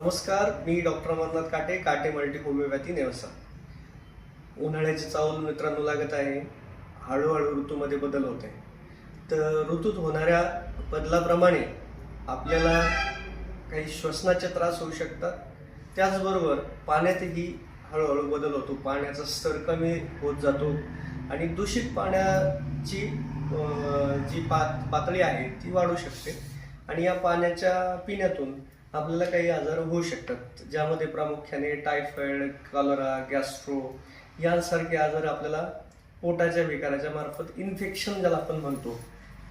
नमस्कार मी डॉक्टर अमरनाथ काटे काटे मल्टी होमिओपॅथी नेवसा. उन्हाळ्याची चावल मित्रांनो लागत आहे. हळूहळू ऋतूमध्ये बदल होत. आहे तर ऋतूत होणाऱ्या बदलाप्रमाणे आपल्याला काही श्वसनाचे त्रास होऊ शकतात. त्याचबरोबर पाण्यातही हळूहळू बदल होतो. पाण्याचा स्तर कमी होत जातो आणि दूषित पाण्याची जी पात पातळी आहे ती वाढू शकते. आणि या पाण्याच्या पिण्यातून आपल्याला काही आजार होऊ शकतात. ज्यामध्ये प्रामुख्याने टायफॉइड कॉलरा गॅस्ट्रो यांसारखे आजार आपल्याला पोटाच्या विकाराच्या मार्फत इन्फेक्शन ज्याला आपण म्हणतो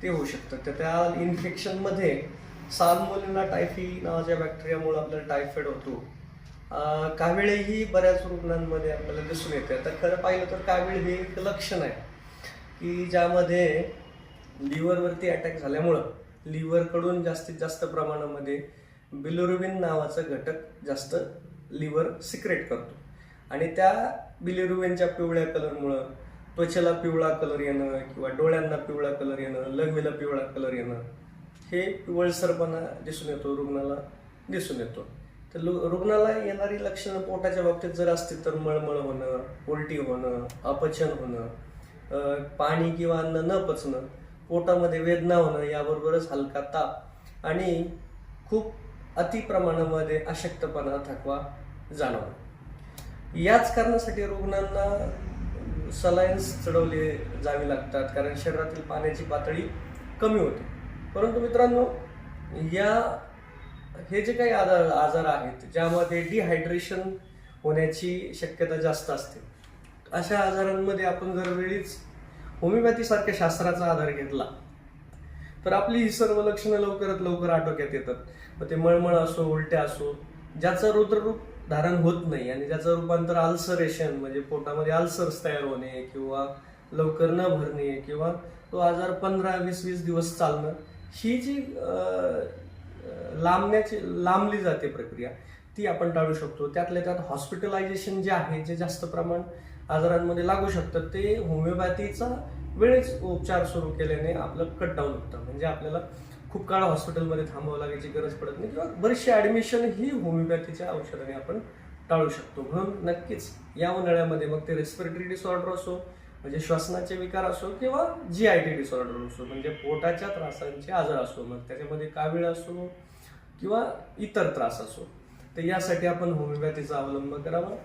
ते होऊ शकतं तर त्या इन्फेक्शनमध्ये सालमोलिना टायफी नावाच्या बॅक्टेरियामुळे आपल्याला टायफॉइड होतो. कावीळही बऱ्याच रुग्णांमध्ये आपल्याला दिसून येते. आता खरं पाहिलं तर कावीळ हे एक लक्षण आहे की ज्यामध्ये लिव्हरवरती अटॅक झाल्यामुळं लिव्हरकडून जास्तीत जास्त प्रमाणामध्ये बिलिरुबिन नावाचा घटक जास्त लिव्हर सिक्रेट करतो. आणि त्या बिलिरुबिनच्या पिवळ्या कलरमुळं त्वचेला पिवळा कलर येणं किंवा डोळ्यांना पिवळा कलर येणं लघवीला पिवळा कलर येणं हे पिवळसरपणा दिसून येतो रुग्णाला दिसून येतो. तर लु- रुग्णाला येणारी लक्षणं पोटाच्या बाबतीत जर असतील तर मळमळ होणं उलटी होणं अपचन होणं पाणी किंवा अन्न न पचणं पोटामध्ये वेदना होणं याबरोबरच हलका ताप आणि खूप अति प्रमाणामध्ये अशक्तपणा थकवा जाणवणं याच कारणासाठी रुग्णांना सलायन्स चढवले जावे लागतात कारण शरीरातील पाण्याची पातळी कमी होते. परंतु मित्रांनो या हे जे काही आजार आजार आहेत ज्यामध्ये डिहायड्रेशन होण्याची शक्यता जास्त असते. अशा आजारांमध्ये आपण जर वेळीच होमिओपॅथीसारख्या शास्त्राचा आधार घेतला. तर आपली ही सर्व लक्षणं लवकरात लवकर आटोक्यात येतात. मग ते मळमळ असो उलट्या असो ज्याचं रुद्ररूप धारण होत नाही आणि ज्याचं रूपांतर अल्सरेशन म्हणजे पोटामध्ये आल्सर्स तयार होणे किंवा लवकर न भरणे किंवा तो आजार पंधरा वीस वीस दिवस चालणं ही जी लांबण्याची लांबली जाते प्रक्रिया ती आपण टाळू शकतो. त्यातल्या त्यात हॉस्पिटलायझेशन जे आहे जे जास्त प्रमाण आजारांमध्ये लागू शकतं ते होमिओपॅथीचा वेळेच उपचार सुरू केल्याने आपलं कट डाऊन होतं. म्हणजे आपल्याला खूप काळ हॉस्पिटलमध्ये थांबावं लागायची गरज पडत नाही किंवा बरेचसे ॲडमिशन ही होमिओपॅथीच्या औषधाने आपण टाळू शकतो. म्हणून नक्कीच या उन्हाळ्यामध्ये मग ते रेस्पिरेटरी डिसऑर्डर असो म्हणजे श्वसनाचे विकार असो किंवा जी आय टी डिसऑर्डर असो म्हणजे पोटाच्या त्रासांचे आजार असो मग त्याच्यामध्ये कावीळ असो किंवा इतर त्रास असो. तर यासाठी आपण होमिओपॅथीचा अवलंब करावा.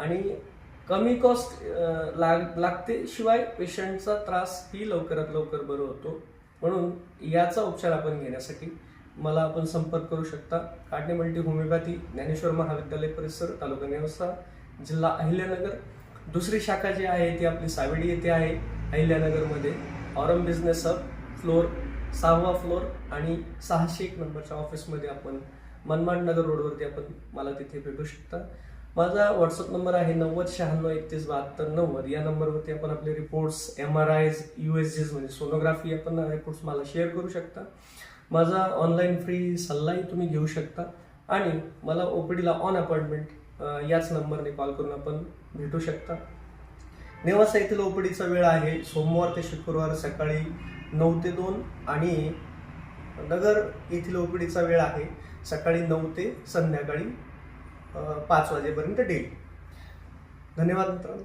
आणि कमी कॉस्ट लाग लागते शिवाय पेशंटचा त्रास ही लवकरात लवकर बरं होतो. म्हणून याचा उपचार आपण घेण्यासाठी मला आपण संपर्क करू शकता. काटणे मल्टी होमिओपॅथी ज्ञानेश्वर महाविद्यालय परिसर तालुका नेवसा जिल्हा अहिल्यानगर. दुसरी शाखा जी आहे ती आपली सावेडी येथे आहे अहिल्यानगरमध्ये. ऑरम बिझनेस हब फ्लोर सहावा फ्लोर आणि सहाशे एक नंबरच्या ऑफिसमध्ये आपण मनमाड नगर रोडवरती आपण मला तिथे भेटू शकता. माझा व्हॉट्सअप नंबर आहे नव्वद शहाण्णव एकतीस बहात्तर नव्वद. या नंबरवरती आपण आपले reports M R I's U S G's म्हणजे सोनोग्राफी आपण रिपोर्ट्स मला शेअर करू शकता. माझा ऑनलाईन फ्री सल्लाही तुम्ही घेऊ शकता. आणि मला ओ पी डीला ऑन अपॉइंटमेंट याच नंबरने कॉल करून आपण भेटू शकता. नेवासा येथील ओपीडीचा वेळ आहे सोमवार ते शुक्रवार सकाळी नऊ ते दोन आणि नगर येथील ओपीडीचा वेळ आहे सकाळी नऊ ते संध्याकाळी पाच वाजेपर्यंत डेली. धन्यवाद मित्रांनो.